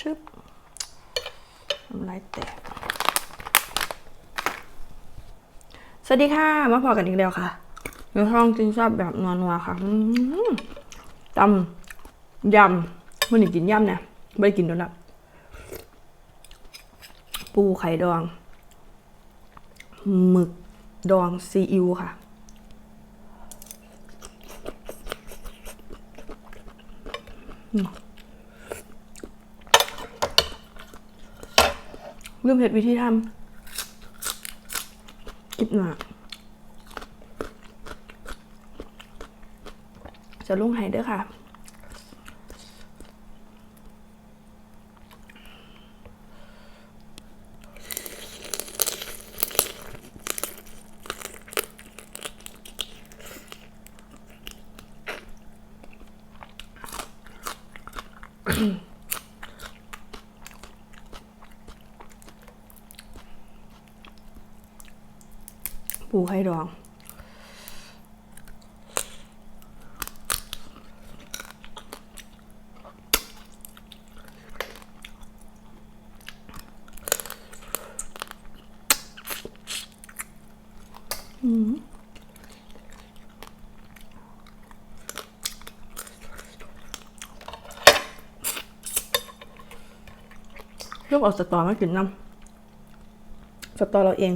ชึบน้ำลายแตก สวัสดีค่ะ มาพอกันอีกแล้วค่ะเนื้อท้องจริงชอบแบบนัวๆค่ะตำยำมันนี่กินยำเนี่ยไม่ได้กินโดนละปูไข่ดอง หมึกดองซีอิ๊วค่ะ ลืมเห็ดวิธีทำคิดหนักจะลุงไห้เด้อค่ะ ปูไข่ดองลูกเอาสตอมากินน้ำสตอเราเอง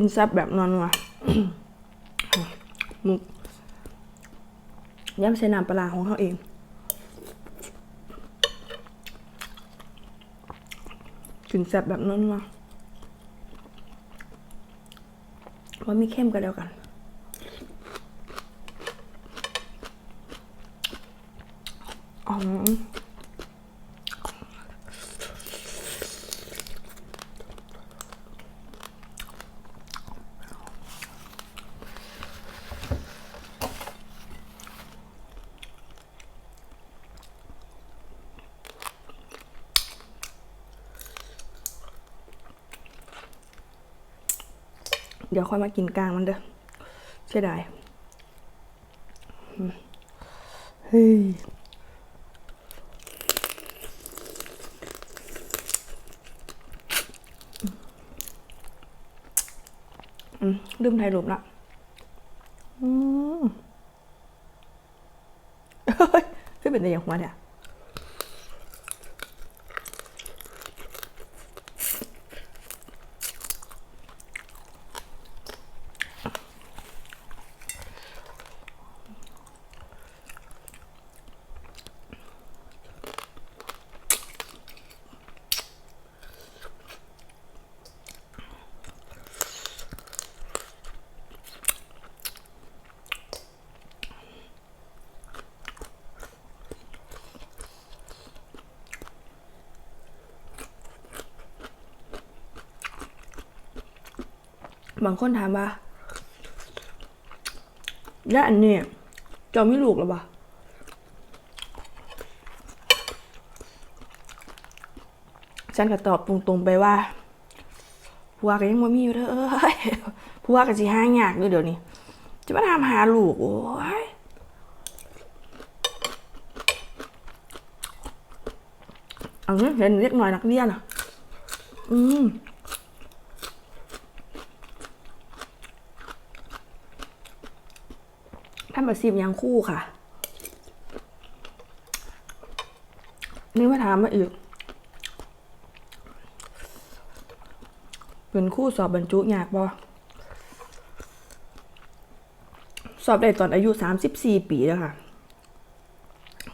กินแซ่บแบบนัวๆมุกย่ำใส่น้ำปลาของเขาเองกินแซ่บแบบนัวๆว่ามีเข้มกันแล้วกันอ๋อ เดี๋ยวค่อยมากินกลางมันเด้อเสียดายเฮ้ยอืมลืมถ่ายรูปละอืมเฮ้ยเป็นแต่อย่างหัวเนี่ย บางคนถามว่าแล้วอันนี้จะไม่ลูกหรอปะฉันก็ตอบตรงๆไปว่าผัวก็ยังไม่มีอยู่เด้อเอ้ยผัวก็สิห้างยากอยู่เดี๋ยวนี้ จะมาทำหาลูกโอ้ยอาเงี้เห็นเล็กหน่อยนักเรียนอะ อืม ทำแบบซีมยังคู่ค่ะนี่มาถามมาอีก เป็นคู่สอบบรรจุยากบ่สอบได้ตอนอายุ34ปีแล้วค่ะ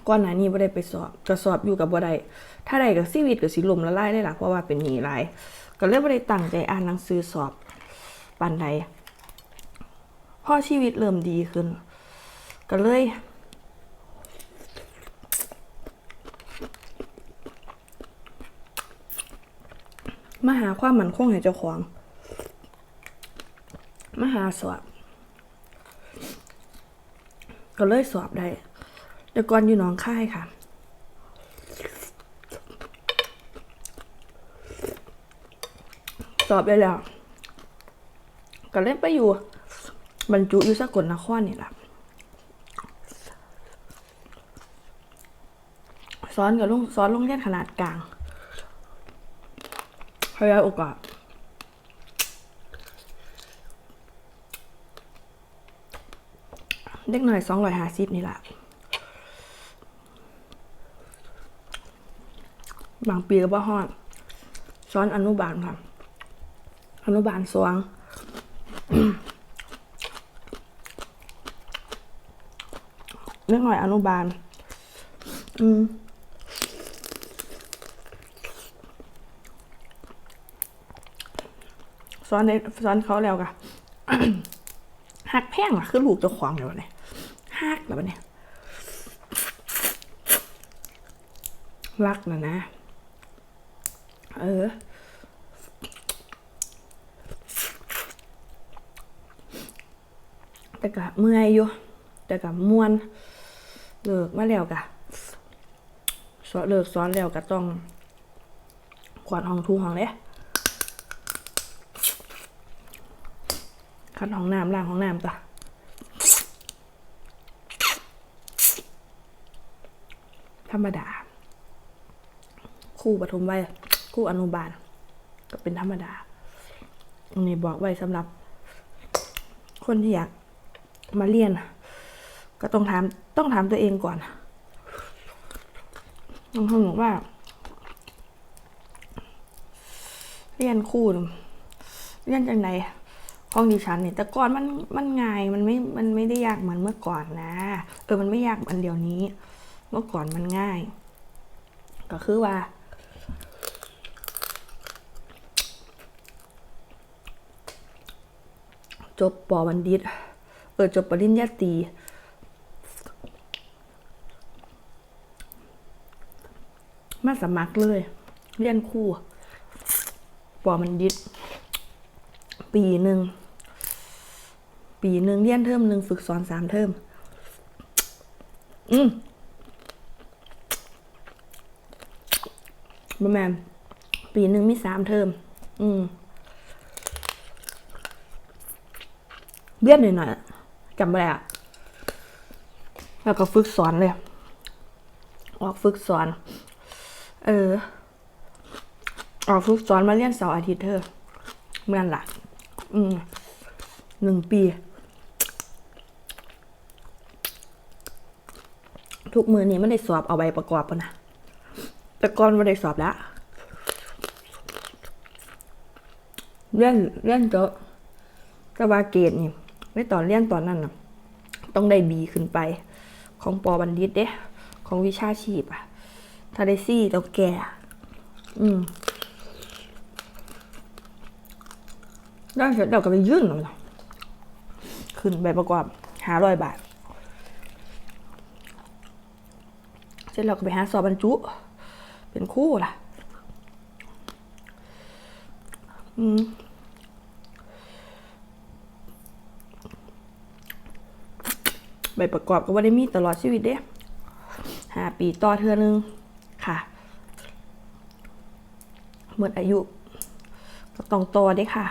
ก่อนหน้านี้บ่ได้ไปสอบก็สอบอยู่กับบ่ได้ถ้าได้กับชีวิตก็สิลมละลายได้หล่ะเพราะว่าเป็นหนีลาย ก็เลยบ่ได้ตั้งใจอ่านหนังสือสอบปานใดพอชีวิตเริ่มดีขึ้น ก็เลยมาหาความมั่นคงให้เจ้าของมาหาสอบก็เลยสอบได้แต่ก่อนอยู่หน้องค่ายค่ะ สอบได้แล้ว ก็เล่นไปอยู่ บรรจุอยู่สกลนครนี่แหละ สอนกับลุงสอนโรงเรียนขนาดกลางขยายโอกาสเด็กหน่อยสองร้อยห้าสิบนี่แหละบางปีก็บ่ฮอดซ้อนอนุบาลค่ะ อนุบาลสวงเรื่องหน่อยอนุบาล อืม อนในสอนเขาแล้วกะหักแพงอะคือลูกจ้าของเลยวะเนี่ยหักแล้วเนี่ยรักนะนะ เออ แต่กะเมื่อยอยู่ แต่กะมวน เลิกมาแล้วกะสอนเลิกสอนแล้วกะต้องกวาดห้องทูห้องเลย คัดห้องน้ำล้างห้องน้ำจ้ะธรรมดา คู่ปฐมวัยคู่อนุบาล ก็เป็นธรรมดาอันนี้บอกไว้สำหรับ คนที่อยากมาเรียน ก็ต้องถามต้องถามตัวเองก่อนต้องถามว่า เรียนคู่เรียนจังไหน ของดิฉันเนี่ยแต่ก่อนมันมันง่ายมันไม่มันไม่ได้ยากเหมือนเมื่อก่อนนะ เออมันไม่ยากเหมือนเดี๋ยวนี้ เมื่อก่อนมันง่าย ก็คือว่า จบปอบัณฑิตเออจบปริญญาตรีมาสมัครเลย เรียนครู่ปอบัณฑิตปีหนึ่ง ปีหนึ่งเรียนเทอมหนึ่งฝึกสอนสามเทอม อืมประมาณปีหนึ่งมีสามเทอม อืมเรียนหน่อยๆอะจำไม่ได้อะแล้วก็ฝึกสอนเลย ออกฝึกสอน เออ ออกฝึกสอนมาเรียนเสาร์อาทิตย์เธอเมื่อนละอืมหนึ่งปี ทุกมือนี้ไม่ได้สอบเอาใบประกอบปะนะแต่ก่อนไม่ได้สอบแล้วเรียนเรียนเจอะแต่ว่าเกรดนี่ในตอนเรียนตอนนั้นน่ะต้องได้บีขึ้นไป ของปอบัณฑิตเด้ของวิชาชีพอะถ้าได้ซี่ต้องแก่ อืมได้เสร็จเราก็ไปยื่นมันนะขึ้นใบประกอบหาร้อยบาท เสร็จเราก็ไปหาสอบบรรจุ เป็นคู่ล่ะ อืมใบประกอบก็ว่าได้มีตลอดชีวิตเด้หาปีต่อเทือนึงค่ะหมดอายุก็ต้องต่อเด้ค่ะ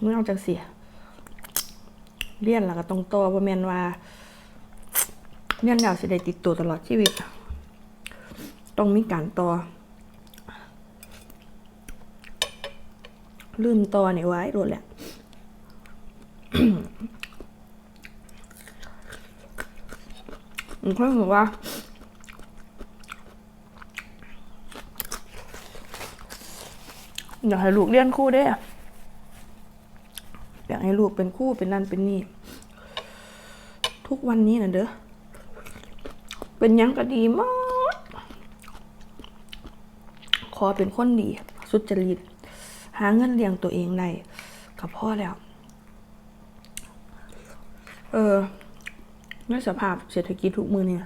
เมื่อเอาจังเสียเรียนแล้วก็ต้องต่อบ่แม่นว่า เรียนแล้วสิได้ติดตัวตลอดชีวิต ต้องมีการต่อ ลืมต่อนี่ไว้โดแหละผมค่อยบอกว่าอยากให้ลูกเรียนครู่เด้อยากให้ลูกเป็นคู่เป็นนั่นเป็นนี่ ทุกวันนี้นะเด้อ เป็นยังก็ดีมากขอเป็นคนดีสุจริตหาเงินเลี้ยงตัวเองได้กับพ่อแล้ว เออด้วยสภาพเศรษฐกิจทุกมือเนี่ย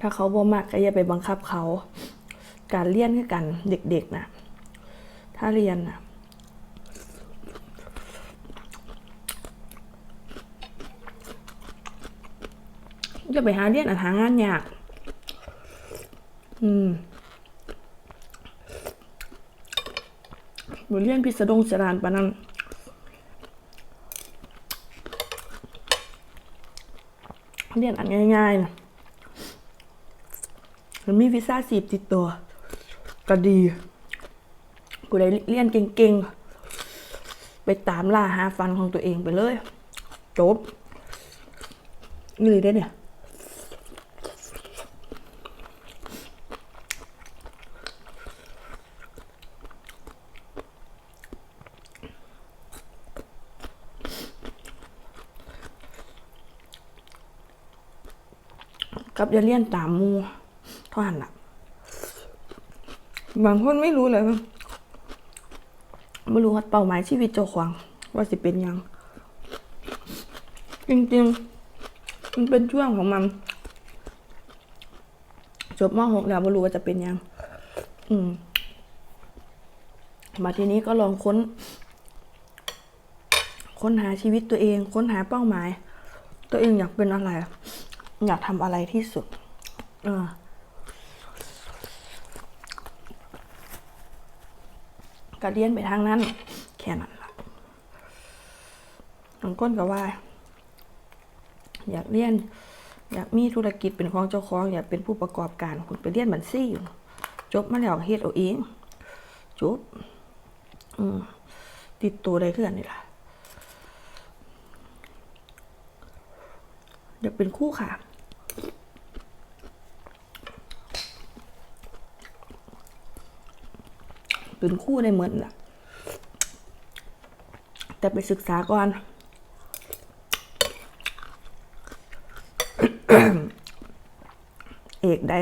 ถ้าเขาบ่มากก็อย่าไปบังคับเขา การเรียนคือกันเด็กๆนะถ้าเรียนนะ จะไปหาเรียนอะหางานยาก อืมบเรียนพิสดงสรานปานนั้นเรียนอันง่ายๆนะมันมีวีซ่าสีบติดตัว ก็ดี กูได้เรียนเก่งๆ ไปตามล่าหาฟันของตัวเองไปเลย จบ นี่ได้เนี่ย กับยาเลี่ยนตามมูเท่านั้นละบางคนไม่รู้เลยไม่รู้ว่าเป้าหมายชีวิตเจ้าของว่าสิเป็นยัง จริงๆ มันเป็นช่วงของมันจบม .6 แล้วไม่รู้ว่าจะเป็นยัง อืม มาทีนี้ก็ลองค้น ค้นหาชีวิตตัวเอง ค้นหาเป้าหมาย ตัวเองอยากเป็นอะไร อยากทำอะไรที่สุดเออก็เรียนไปทางนั้น แค่นั้นละบางคนก็ว่า อยากเรียน อยากมีธุรกิจเป็นของเจ้าของ อยากเป็นผู้ประกอบการคุณไปเรียนบัญชีอยู่จบมาแล้วเฮ็ดเอาเองจบติดตัวได้เพื่อนนี่ล่ะอยากเป็นคู่ค่ะ เป็นคู่ได้เหมือนล่ะ แต่ไปศึกษาก่อนเอกได้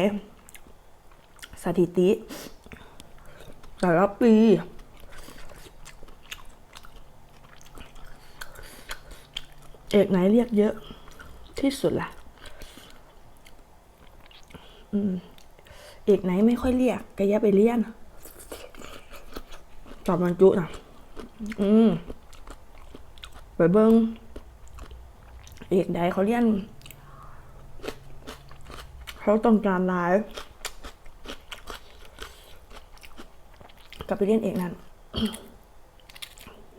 สถิติ แต่ละปี เอกไหนเรียกเยอะที่สุดล่ะเอกไหนไม่ค่อยเรียกก็อย่าไปเรียน ตอบมันจุนะอืมไปเบิ้งเอกใดเขาเรียน เขาต้องการหลายกลับไปเรียนเอกนั้น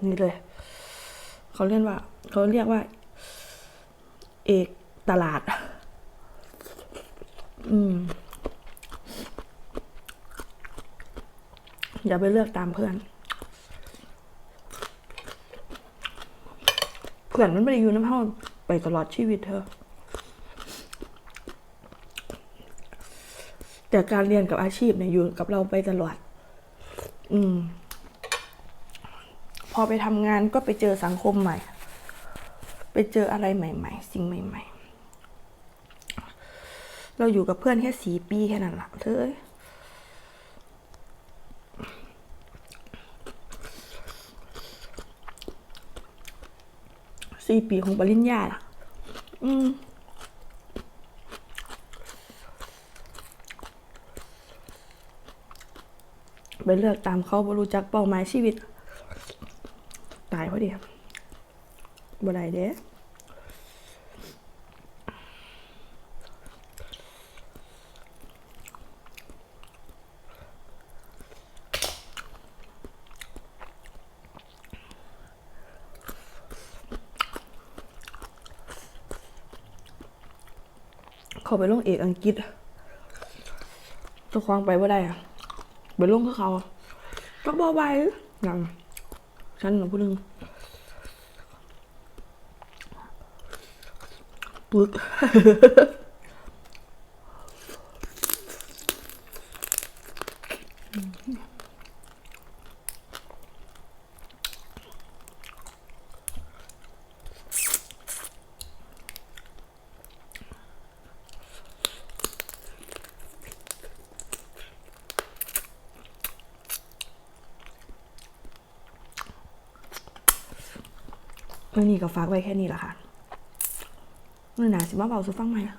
นี่เลย เขาเรียนว่า เขาเรียกว่า เอกตลาด อืม อย่าไปเลือกตามเพื่อน เพื่อนมันไม่ได้อยู่น้ำห้องไปตลอดชีวิตเธอ แต่การเรียนกับอาชีพเนี่ยอยู่กับเราไปตลอด อืม พอไปทำงานก็ไปเจอสังคมใหม่ ไปเจออะไรใหม่ ๆ สิ่งใหม่ ๆ เราอยู่กับเพื่อนแค่สี่ปีแค่นั้นแหละเธอเอ้ย สี่ปีของปริญญาล่ะ อืมไปเลือกตามเขาบรู้จักเป้าหมายชีวิต ตายพอดีบ่ได้เด้ ไปลงเอกอังกฤษเจ้างไปว่าได้อะไปลงกับเขาก็บอไหวอย่งฉันหนูพูดนึงปึ๊ก มื่อนี้ก็ฝากไว้แค่นี้ละค่ะมื่นาสิมาเบาสุฟังไหมอะ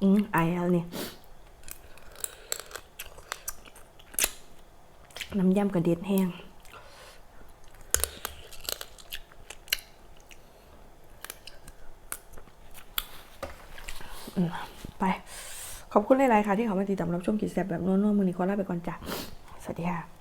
อืมไอแล้วนี่ น้ำยำกระเด็ดแห้งไป ขอบคุณหลาย ๆ ค่ะ ที่เขามาติดตามรับชมกิจแสบแบบนุ่นๆมือนี้ขอลาไปก่อนจ้ะสวัสดีค่ะ